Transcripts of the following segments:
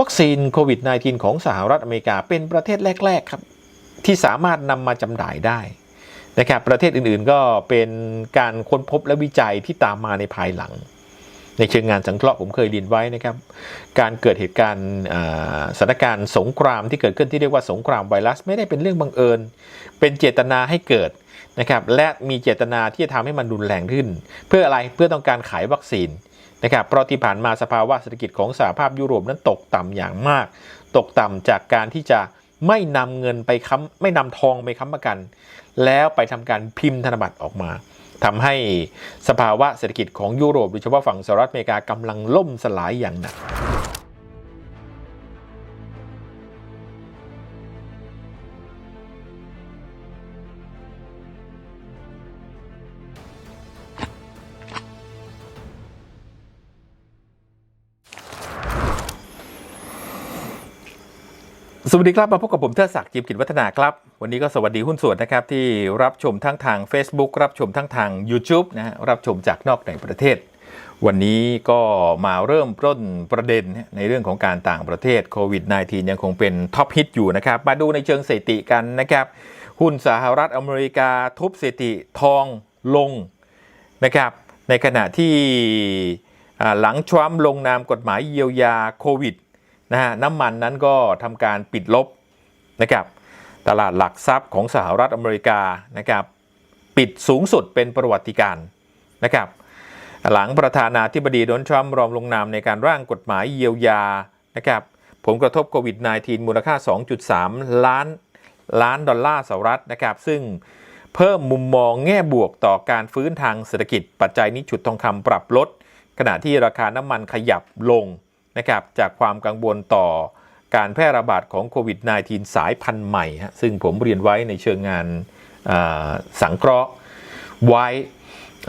วัคซีนโควิด -19 ของสหรัฐอเมริกาเป็นประเทศแรก ๆ ครับ ที่สามารถนำมาจำหน่ายได้นะครับประเทศอื่นๆก็เป็นการค้นพบและวิจัยที่ตามมาในภายหลัง ในเชิงงานสังเคราะห์ผมเคยเรียนไว้นะครับ การเกิดเหตุการณ์สถานการณ์สงครามที่เกิดขึ้นที่เรียกว่าสงครามไวรัส ไม่ได้เป็นเรื่องบังเอิญ เป็นเจตนาให้เกิดนะครับและมีเจตนาที่จะทำให้มันรุนแรงขึ้น เพื่ออะไรเพื่อต้องการขายวัคซีน นะครับเพราะที่ผ่านมาสภาวะเศรษฐกิจของสหภาพยุโรปนั้นตกต่ำอย่างมาก ตกต่ำจากการที่จะไม่นำเงินไปค้ำไม่นำทองไปค้ำประกัน แล้วไปทำการพิมพ์ธนบัตรออกมาทำให้สภาวะเศรษฐกิจของยุโรปโดยเฉพาะฝั่งสหรัฐอเมริกากำลังล่มสลายอย่างหนัก สวัสดีครับ มาพบกับผมเทิดศักดิ์จิมกิจวัฒนาครับ วันนี้ก็สวัสดีหุ้นส่วนนะครับ ที่รับชมทั้งทาง Facebook รับชมทั้งทาง YouTube นะฮะรับชมจากนอกในประเทศ วันนี้ก็มาเริ่มต้นประเด็นในเรื่องของการต่างประเทศโควิด -19 ยังคงเป็นท็อปฮิตอยู่นะครับ มาดูในเชิงสถิติกันนะครับ หุ้นสหรัฐอเมริกาทุบสถิติทองลงนะครับ ในขณะที่หลังทรัมป์ลงนามกฎหมายเยียวยาโควิด นะฮะน้ำมันนั้นก็ทำการปิดลบนะครับตลาดหลักทรัพย์ของสหรัฐอเมริกานะครับปิดสูงสุดเป็นประวัติการณ์นะครับหลังประธานาธิบดีโดนัลด์ทรัมป์รอมลงนามในการร่างกฎหมายเยียวยานะครับผลกระทบโควิด -19 มูลค่า 2.3 ล้านล้านดอลลาร์สหรัฐนะครับซึ่งเพิ่มมุมมองแง่บวกต่อการฟื้นทางเศรษฐกิจ ปัจจัยนี้ฉุดทองคำปรับลด ขณะที่ราคาน้ำมันขยับลง นะครับจากความกังวลต่อการแพร่ระบาดของโควิด -19 สายพันธุ์ใหม่ฮะซึ่งผมเรียนไว้ในเชิงงานสังเคราะห์ไว้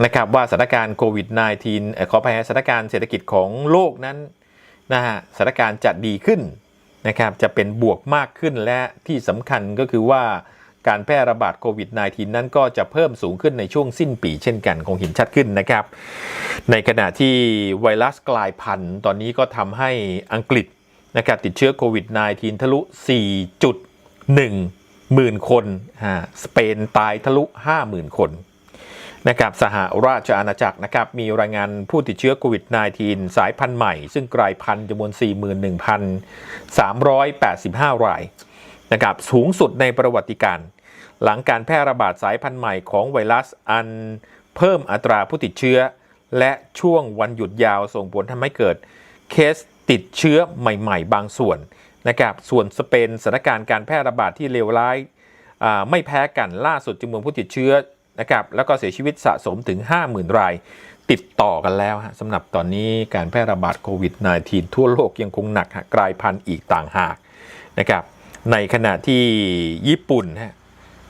นะครับว่าสถานการณ์โควิด -19 ขออภัยสถานการณ์เศรษฐกิจของโลกนั้นนะฮะสถานการณ์จะดีขึ้นนะครับจะเป็นบวกมากขึ้นและที่สำคัญก็คือว่า การแพร่ระบาดโควิด -19 นั้นก็จะเพิ่มสูงขึ้นในช่วงสิ้นปีเช่นกันคงเห็นชัดขึ้นนะครับ ในขณะที่ไวรัสกลายพันธุ์ตอนนี้ก็ทำให้อังกฤษนะครับติดเชื้อโควิด -19 ทะลุ 4.1 หมื่นคนฮะสเปนตายทะลุ 50,000 คนนะครับสหราชอาณาจักรนะครับมีรายงานผู้ติดเชื้อโควิด -19 สายพันธุ์ใหม่ ซึ่งกลายพันธุ์จำนวน 41,385 ราย นะครับสูงสุดในประวัติการ หลังการแพร่ระบาดสายพันธุ์ใหม่ของไวรัสอันเพิ่มอัตราผู้ติดเชื้อ และช่วงวันหยุดยาวส่งผลทำให้เกิดเคสติดเชื้อใหม่ ๆ บางส่วนนะครับส่วนสเปนสถานการณ์การแพร่ระบาดที่เลวร้ายไม่แพ้กันล่าสุดจำนวนผู้ติดเชื้อนะครับแล้วก็เสียชีวิตสะสมถึง 50,000 ราย ติดต่อกันแล้วฮะสำหรับตอนนี้การแพร่ระบาดโควิด -19 ทั่วโลกยังคงหนักกลายพันธุ์อีกต่างหากนะครับ ในขณะที่ญี่ปุ่นฮะ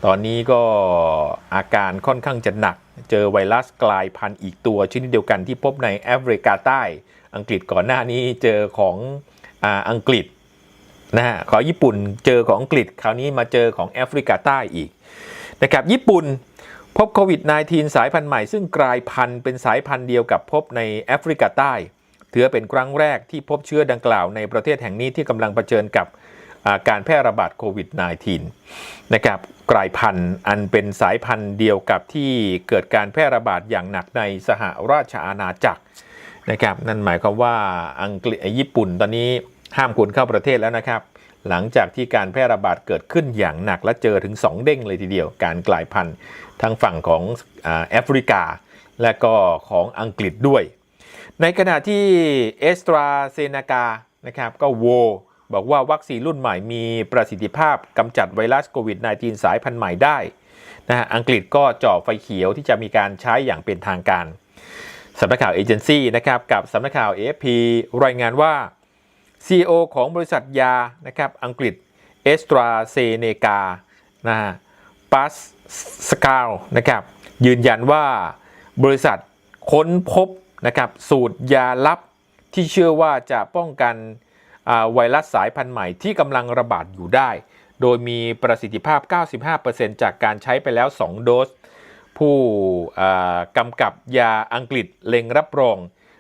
ตอนนี้ก็อาการค่อนข้างจะหนัก เจอไวรัสกลายพันธุ์อีกตัวชนิดเดียวกันที่พบในแอฟริกาใต้ อังกฤษก่อนหน้านี้เจอของออังกฤษนะฮะขอญี่ปุ่นเจอของอังกฤษคราวนี้มาเจอของแอฟริกาใต้อีกนะครับญี่ปุ่นพบโควิด -19 สายพันธุ์ใหม่ซึ่งกลายพันธุ์เป็นสายพันธุ์เดียวกับพบในแอฟริกาใต้ถือเป็นครั้งแรกที่พบเชื้อดังกล่าวในประเทศแห่งนี้ที่กำลังเผชิญกับ การแพร่ระบาดโควิด -19 นะครับกลายพันธุ์อันเป็นสายพันธุ์เดียวกับที่เกิดการแพร่ระบาดอย่างหนักในสหราชอาณาจักรนะครับนั่นหมายความว่าอังกฤษญี่ปุ่นตอนนี้ห้ามคนเข้าประเทศแล้วนะครับ หลังจากที่การแพร่ระบาดเกิดขึ้นอย่างหนักและเจอถึง 2 เด้งเลยทีเดียว การกลายพันธุ์ทางฝั่งของอแอฟริกา และก็ของอังกฤษด้วย ในขณะที่เอสตราเซเนกานะครับก็โว บอกว่าวัคซีนรุ่นใหม่มีประสิทธิภาพกำจัดไวรัสโควิด -19 สายพันธุ์ใหม่ได้นะฮะอังกฤษก็จ่อไฟเขียวที่จะมีการใช้อย่างเป็นทางการสำนักข่าวเอเจนซี่นะครับกับสำนักข่าว AFP รายงานว่า CEO ของบริษัทยานะครับอังกฤษเอสตราเซเนกานะฮะปัสสกาลนะครับยืนยันว่าบริษัทค้นพบนะครับสูตรยาลับที่เชื่อว่าจะป้องกัน ไวรัสสายพันธุ์ใหม่ที่กำลังระบาดอยู่ได้ โดยมีประสิทธิภาพ 95%จากการใช้ไปแล้ว 2 โดส ผู้กำกับยาอังกฤษเล็งรับรอง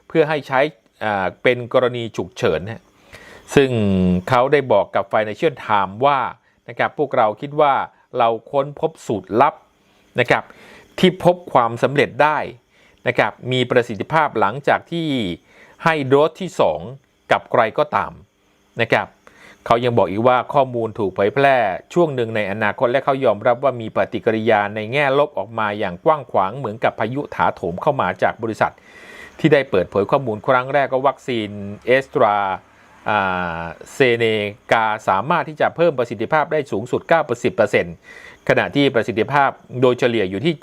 เพื่อให้ใช้เป็นกรณีฉุกเฉิน ซึ่งเขาได้บอกกับ Financial Times ว่านะครับพวกเราคิดว่าเราค้นพบสูตรลับนะครับที่พบความสำเร็จได้นะครับมีประสิทธิภาพหลังจากที่ให้โดสที่ 2 กับใครก็ตาม นะครับเขายังบอกอีกว่าข้อมูลถูกเผยแพร่ช่วงหนึ่งในอนาคตและเขายอมรับว่ามีปฏิกิริยาในแง่ลบออกมาอย่างกว้างขวางเหมือนกับพายุถาโถมเข้ามาจากบริษัท ที่ได้เปิดเผยข้อมูลครั้งแรกก็วัคซีนเอสตราเซเนกาสามารถที่จะเพิ่มประสิทธิภาพได้สูงสุด 9-10%ขณะที่ประสิทธิภาพโดยเฉลี่ยอยู่ที่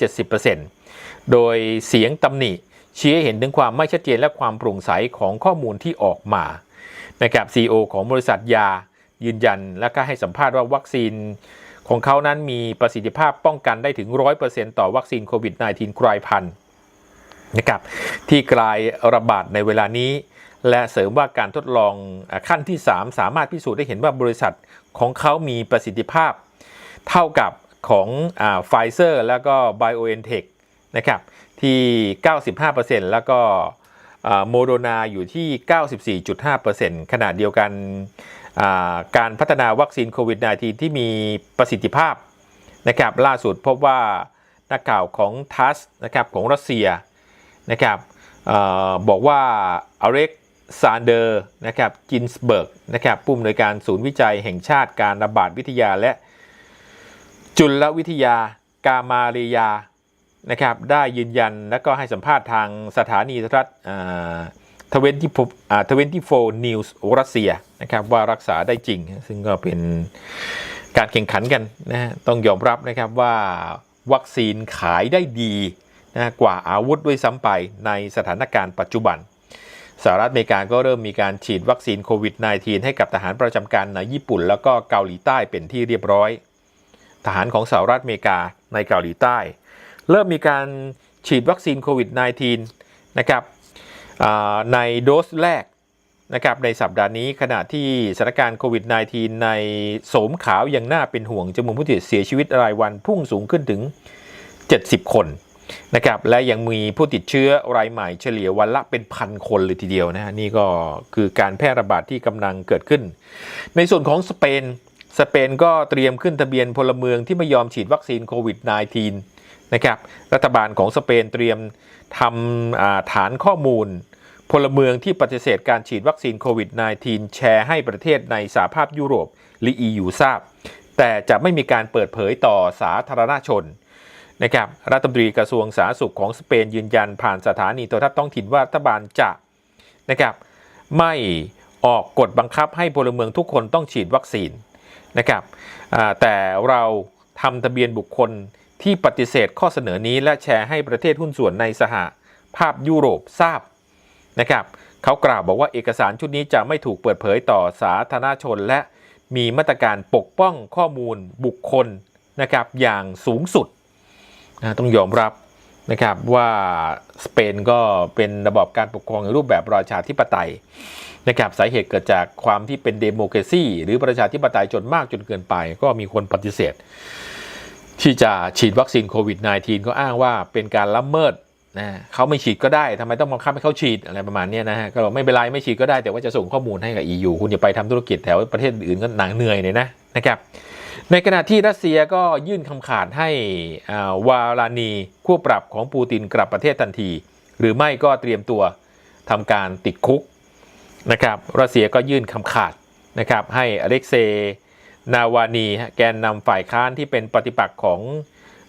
70%โดยเสียงตำหนิชี้ให้เห็นถึงความไม่ชัดเจนและความโปร่งใสของข้อมูลที่ออกมา นะครับ CEO ของบริษัทยายืนยัน และก็ให้สัมภาษณ์ว่าวัคซีนของเขานั้นมีประสิทธิภาพป้องกันได้ถึง 100%ต่อวัคซีนโควิด -19 กลายพันธุ์นะครับที่กลายระบาดในเวลานี้ และเสริมว่าการทดลองขั้นที่ 3 สามารถพิสูจน์ได้เห็นว่าบริษัทของเขามีประสิทธิภาพ เท่ากับของไฟเซอร์แล้วก็ BioNTech นะครับที่ 95%แล้วก็ โมโดนาอยู่ที่ 94.5%ขณะเดียวกันการพัฒนาวัคซีนโควิด -19 ที่มีประสิทธิภาพนะครับล่าสุดพบว่านักข่าวของทัสนะครับของรัสเซียนะครับออบอกว่าอเล็กซานเดอร์นะครับจินสเบิร์กนะครับผู้อำนวยการศูนย์วิจัยแห่งชาติการระบาดวิทยาและจุลวิทยากามาเรียา นะครับได้ยืนยันและก็ให้สัมภาษณ์ทางสถานีรทัศน์ทเวนตี้ทเวนตี้โฟนิวส์รัสเซียนะครับว่ารักษาได้จริง ซึ่งก็เป็นการแข่งขันกันนะฮะต้องยอมรับนะครับว่าวัคซีนขายได้ดีนะกว่าอาวุธด้วยซ้ำไปในสถานการณ์ปัจจุบันสหรัฐอเมริกาก็เริ่มมีการฉีดวัคซีนโควิด -19 ให้กับทหารประจำการในญี่ปุ่น แล้วก็เกาหลีใต้เป็นที่เรียบร้อย ทหารของสหรัฐอเมริกาในเกาหลีใต้ เริ่มมีการฉีดวัคซีนโควิด -19 นะครับในโดสแรกนะครับในสัปดาห์นี้ขณะที่สถานการณ์โควิด -19 ในโสมขาวยังน่าเป็นห่วงจำนวนผู้ติดเสียชีวิตรายวันพุ่งสูงขึ้นถึง 70 คนนะครับและยังมีผู้ติดเชื้อรายใหม่เฉลี่ยวันละเป็นพันคนเลยทีเดียวนะฮะนี่ก็คือการแพร่ระบาดที่กำลังเกิดขึ้น ในส่วนของสเปน สเปนก็เตรียมขึ้นทะเบียนพลเมืองที่ไม่ยอมฉีดวัคซีนโควิด -19 นะครับ รัฐบาลของสเปนเตรียมทำฐานข้อมูล พลเมืองที่ปฏิเสธการฉีดวัคซีนโควิด -19 แชร์ให้ประเทศในสหภาพยุโรปหรือ EU ทราบ แต่จะไม่มีการเปิดเผยต่อสาธารณชนนะครับรัฐมนตรีกระทรวงสาธารณสุขของสเปนยืนยันผ่านสถานีโทรทัศน์ท้องถิ่นว่ารัฐบาลจะนะครับไม่ออกกฎบังคับให้พลเมืองทุกคนต้องฉีดวัคซีนนะครับแต่เราทำทะเบียนบุคคล ที่ปฏิเสธข้อเสนอนี้และแชร์ให้ประเทศหุ้นส่วนในสหภาพยุโรปทราบนะครับเขากล่าวบอกว่าเอกสารชุดนี้จะไม่ถูกเปิดเผยต่อสาธารณชน และมีมาตรการปกป้องข้อมูลบุคคลนะครับอย่างสูงสุดนะต้องยอมรับนะครับว่าสเปนก็เป็นระบอบการปกครองในรูปแบบราชาธิปไตยนะครับสาเหตุเกิดจากความที่เป็นเดโมครซีหรือประชาธิปไตยจนมากจนเกินไป ก็มีคนปฏิเสธ ที่จะฉีดวัคซีนโควิด -19 ก็อ้างว่าเป็นการละเมิดนะเขาไม่ฉีดก็ได้ทำไมต้องบังคับให้เขาฉีดอะไรประมาณนี้นะฮะก็บอกไม่เป็นไรไม่ฉีดก็ได้แต่ว่าจะส่งข้อมูลให้กับ EU คุณอย่าไปทำธุรกิจแถวประเทศอื่นก็หนังเหนื่อยเลยนะนะครับในขณะที่รัสเซียก็ยื่นคำขาดให้วาลานีคู่ปรับของปูตินกลับประเทศทันที หรือไม่ก็เตรียมตัวทำการติดคุกนะครับรัสเซียก็ยื่นคำขาดนะครับให้อเล็กเซย์ นาวานีแกนนำฝ่ายค้านที่เป็นปฏิปักษ์ของ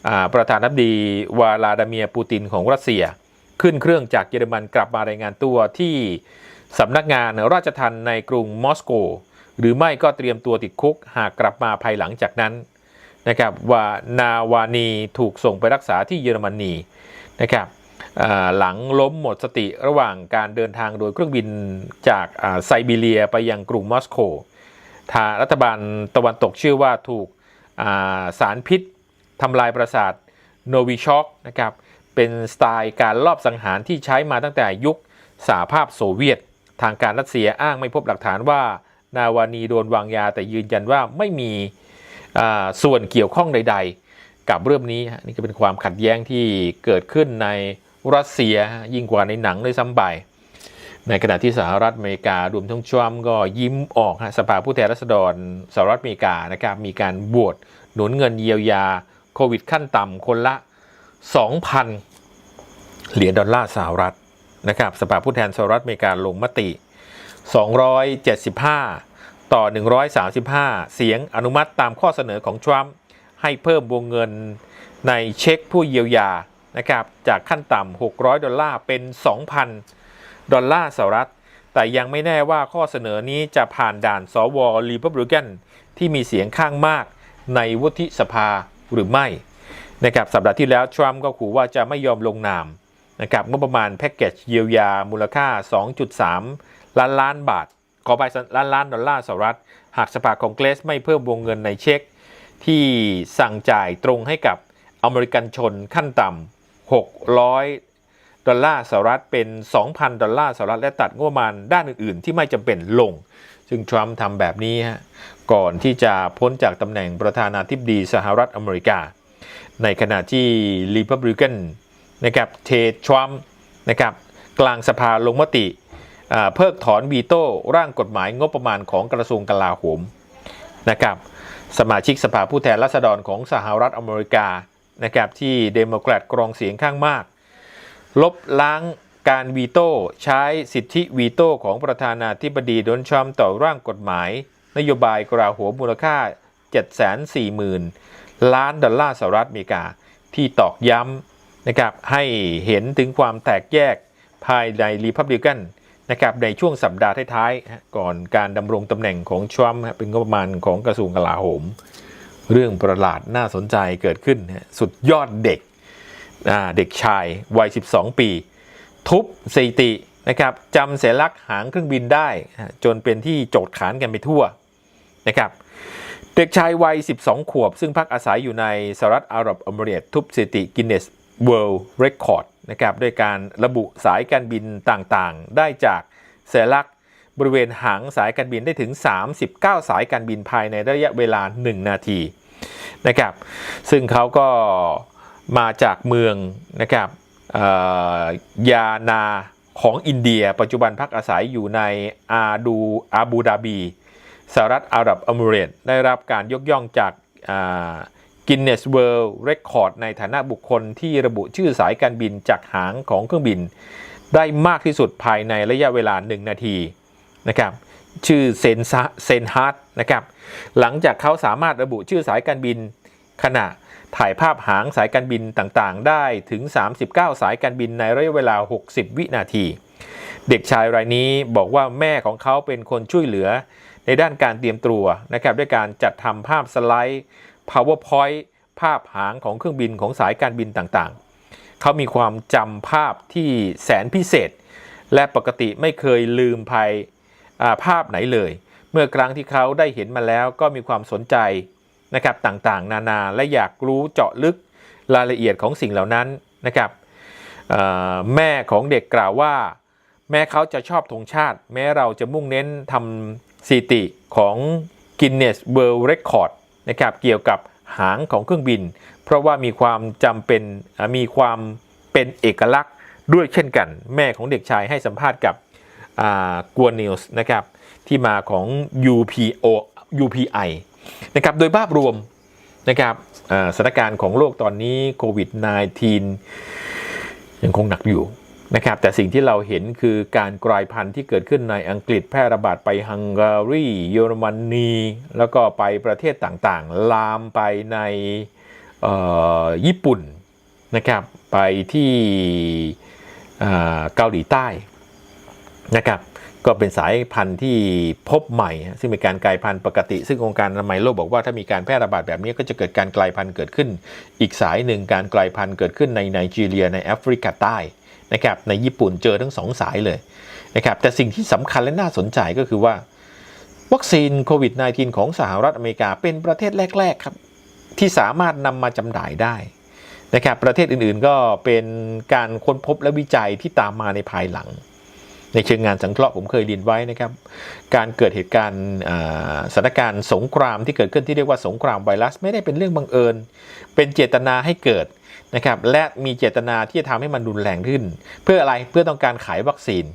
อประธานาธิบดีวลาดาเมียปูตินของรัสเซีย ขึ้นเครื่องจากเยอรมันกลับมารายงานตัวที่สำนักงานราชทัณฑ์ในกรุงมอสโก หรือไม่ก็เตรียมตัวติดคุกหากกลับมาภายหลังจากนั้นนะครับว่านาวานีถูกส่งไปรักษาที่เยอรมนีนะครับหลังล้มหมดสติระหว่างการเดินทางโดยเครื่องบินจากไซบีเรียไปยังกรุงมอสโก ทางรัฐบาลตะวันตกชื่อว่าถูกสารพิษทำลายประสาทโนวิช็อกนะครับเป็นสไตล์การลอบสังหารที่ใช้มาตั้งแต่ยุคสหภาพโซเวียต ทางการรัสเซียอ้างไม่พบหลักฐานว่า นาวานีโดนวางยาแต่ยืนยันว่าไม่มีส่วนเกี่ยวข้องใด ๆ กับเรื่องนี้นี่ก็เป็นความขัดแย้งที่เกิดขึ้นในรัสเซียยิ่งกว่าในหนังเลยซ้ำไป ในขณะที่สหรัฐอเมริการวมทั้งทรัมป์ก็ยิ้มออกฮะสภาผู้แทนราษฎรสหรัฐอเมริกานะครับมีการบวชหนุนเงินเยียวยาโควิดขั้นต่ำคนละ 2,000 เหรียญดอลลาร์สหรัฐนะครับสภาผู้แทนสหรัฐอเมริกาลงมติ 275 ต่อ 135 เสียงอนุมัติตามข้อเสนอของทรัมป์ให้เพิ่มวงเงินในเช็คผู้เยียวยานะครับจากขั้นต่ำ600 ดอลลาร์เป็น 2,000 ดอลลาร์สหรัฐ แต่ยังไม่แน่ว่าข้อเสนอนี้จะผ่านด่านสวรีพับลิกันที่มีเสียงข้างมากในวุฒิสภาหรือไม่นะครับสัปดาห์ที่แล้วทรัมป์ก็ขู่ว่าจะไม่ยอมลงนามนะครับงบประมาณแพ็กเกจเยียวยามูลค่า 2.3 ล้านล้านบาท ขอไปล้านล้านดอลลาร์สหรัฐ หากสภาคองเกรสไม่เพิ่มวงเงินในเช็ค ที่สั่งจ่ายตรงให้กับอเมริกันชนขั้นต่ำ600 ดอลลาร์สหรัฐเป็น 2,000 ดอลลาร์สหรัฐและตัดงบประมาณด้านอื่นๆ ที่ไม่จำเป็นลง ซึ่งทรัมป์ทำแบบนี้ฮะก่อนที่จะพ้นจากตำแหน่งประธานาธิบดีสหรัฐอเมริกา ในขณะที่รีพับลิกันนะครับเททรัมป์นะครับกลางสภาลงมติเพิกถอนวีโต้ร่างกฎหมายงบประมาณของกระทรวงกลาโหมนะครับสมาชิกสภาผู้แทนราษฎรของสหรัฐอเมริกานะครับที่เดโมแครตกรองเสียงข้างมาก ลบล้างการวีโต้ใช้สิทธิวีโต้ของประธานาธิบดีโดนัลด์ทรัมป์ต่อร่างกฎหมาย นโยบายกราโหมมูลค่า 740,000 ล้านดอลลาร์สหรัฐอเมริกา ที่ตอกย้ำนะครับให้เห็นถึงความแตกแยกภายในรีพับลิกันนะครับในช่วงสัปดาห์ท้ายๆ ก่อนการดำรงตำแหน่งของทรัมป์เป็นงบประมาณของกระทรวงกลาโหม เรื่องประหลาดน่าสนใจเกิดขึ้น สุดยอดเด็ก เด็กชายวัย 12 ปี ทุบสถิตินะครับจำเสยลักษ์หางเครื่องบินได้ จนเป็นที่โจทย์ขานกันไปทั่วนะครับเด็กชายวัย 12 ขวบ ซึ่งพักอาศัยอยู่ในสหรัฐอาหรับเมรตส์ทุบสถิติกินเนสเวิลด์เรคคอร์ดนะครับด้วยการระบุสายการบินต่างๆ ได้จากเสยลักษ์บริเวณหางสายการบินได้ถึง 39 สายการบินภายในระยะเวลา 1 นาทีนะครับซึ่งเขาก็ มาจากเมืองนะครับยานาของอินเดีย ปัจจุบันพักอาศัยอยู่ในอาดูอาบูดาบีสหรัฐอาหรับเอมิเรตได้รับการยกย่องจากกินเนสเวิลด์เรคคอร์ดในฐานะบุคคลที่ระบุชื่อสายการบินจากหางของเครื่องบิน ได้มากที่สุดภายในระยะเวลา 1 นาทีนะครับชื่อเซนซาเซนฮาร์ดนะครับหลังจากเขาสามารถระบุชื่อสายการบินขณะ ถ่ายภาพหางสายการบินต่างๆ ได้ถึง 39 สายการบินในระยะเวลา 60 วินาที เด็กชายรายนี้บอกว่าแม่ของเขาเป็นคนช่วยเหลือ ในด้านการเตรียมตัวนะครับด้วยการจัดทำภาพสไลด์ PowerPoint ภาพหางของเครื่องบินของสายการบินต่างๆ เขามีความจำภาพที่แสนพิเศษ และปกติไม่เคยลืมภายภาพไหนเลย เมื่อครั้งที่เขาได้เห็นมาแล้วก็มีความสนใจ นะครับต่างๆ นานาและอยากรู้เจาะลึกรายละเอียดของสิ่งเหล่านั้นนะครับแม่ของเด็กกล่าวว่า แม้เขาจะชอบธงชาติ แม้เราจะมุ่งเน้นทำสถิติของ Guinness World Record นะครับเกี่ยวกับหางของเครื่องบิน เพราะว่ามีความจำเป็นมีความเป็นเอกลักษณ์ด้วยเช่นกัน แม่ของเด็กชายให้สัมภาษณ์กับกัวนิวส์นะครับที่มาของ UPO UPI นะครับโดยภาพรวมนะครับสถานการณ์ของโลกตอนนี้โควิด -19 ยังคงหนักอยู่นะครับแต่สิ่งที่เราเห็นคือการกลายพันธุ์ที่เกิดขึ้นในอังกฤษแพร่ระบาดไปฮังการี เยอรมนี แล้วก็ไปประเทศต่างๆ ลามไปในญี่ปุ่นนะครับไปที่เกาหลีใต้นะครับ ก็เป็นสายพันธุ์ที่พบใหม่ ซึ่งเป็นการกลายพันธุ์ปกติ ซึ่งองค์การอนามัยโลกบอกว่าถ้ามีการแพร่ระบาดแบบนี้ก็จะเกิดการกลายพันธุ์เกิดขึ้น อีกสายหนึ่งการกลายพันธุ์เกิดขึ้นในไนจีเรียในแอฟริกาใต้นะครับในญี่ปุ่นเจอทั้งสองสายเลยนะครับแต่สิ่งที่สำคัญและน่าสนใจก็คือว่า วัคซีนโควิด -19 ของสหรัฐอเมริกาเป็นประเทศแรก ๆ ครับ ที่สามารถนำมาจำหน่ายได้นะครับประเทศอื่นๆก็เป็นการค้นพบและวิจัยที่ตามมาในภายหลัง ในเชิงงานสังเคราะห์ผมเคยเรียนไว้นะครับ การเกิดเหตุการณ์สถานการณ์สงครามที่เกิดขึ้นที่เรียกว่าสงครามไวรัสไม่ได้เป็นเรื่องบังเอิญ เป็นเจตนาให้เกิดนะครับและมีเจตนาที่จะทำให้มันรุนแรงขึ้น เพื่ออะไรเพื่อต้องการขายวัคซีน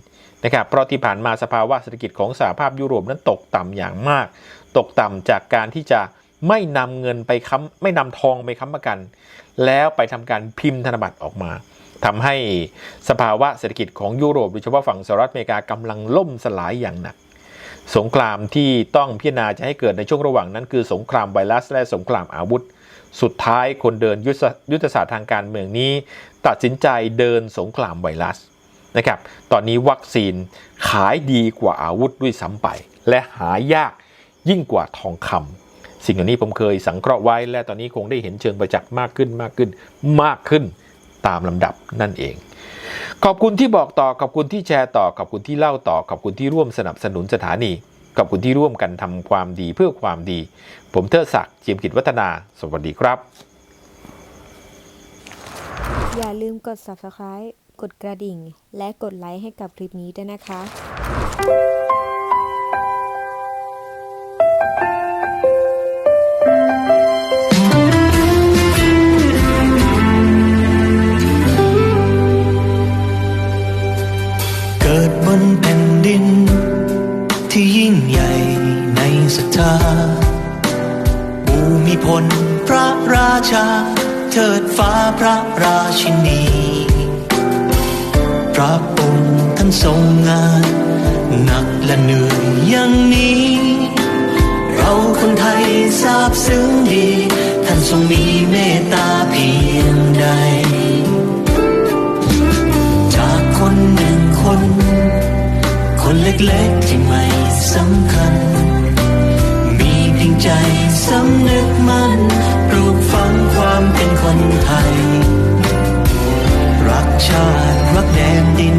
นะครับเพราะที่ผ่านมาสภาวะเศรษฐกิจของสหภาพยุโรปนั้นตกต่ำอย่างมาก ตกต่ำจากการที่จะไม่นำเงินไปค้ำไม่นำทองไปค้ำประกัน แล้วไปทำการพิมพ์ธนบัตรออกมา ทำให้สภาวะเศรษฐกิจของยุโรปโดยเฉพาะฝั่งสหรัฐอเมริกากำลังล่มสลายอย่างหนัก สงครามที่ต้องพิจารณาจะให้เกิดในช่วงระหว่างนั้น คือสงครามไวรัสและสงครามอาวุธ สุดท้ายคนเดินยุทธศยุทธศาสตร์ทางการเมืองนี้ ตัดสินใจเดินสงครามไวรัสนะครับ ตอนนี้วัคซีนขายดีกว่าอาวุธด้วยซ้ำไป และหายากยิ่งกว่าทองคำสิ่งเหล่านี้ผมเคยสังเคราะห์ไว้ และตอนนี้คงได้เห็นเชิงประจักษ์มากขึ้นมากขึ้นมากขึ้น ตามลำดับนั่นเอง ขอบคุณที่บอกต่อขอบคุณที่แชร์ต่อขอบคุณที่เล่าต่อขอบคุณที่ร่วมสนับสนุนสถานีขอบคุณที่ร่วมกันทำความดีเพื่อความดี ผมเทิดศักดิ์จียมกิจวัฒนา สวัสดีครับ อย่าลืมกด subscribe กดกระดิ่ง และกดไลค์ให้กับคลิปนี้ด้วยนะคะ ยิ่งใหญ่ในศรัทธาภูมิพลพระราชาเทิดฟ้าพระราชินี พระองค์ท่านทรงงานหนักและเหนื่อยอย่างนี้ เราคนไทยทราบซึ้งดี ท่านทรงมีเมตตาเพียงใด จากคนหนึ่งคน เล็กๆที่ไม่สำคัญ มีเพียงใจสำนึกมันปลูกฝังความเป็นคนไทย รักชาติรักแดนดิน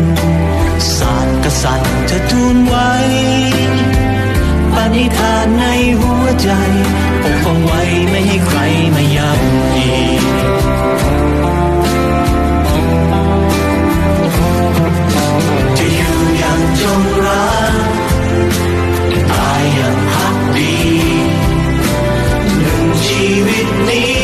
ศาสตร์กษัตริย์เธอทูลไว้ปณิธานในหัวใจปกป้องไว้ไม่ให้ใครมาย้ำอี ชี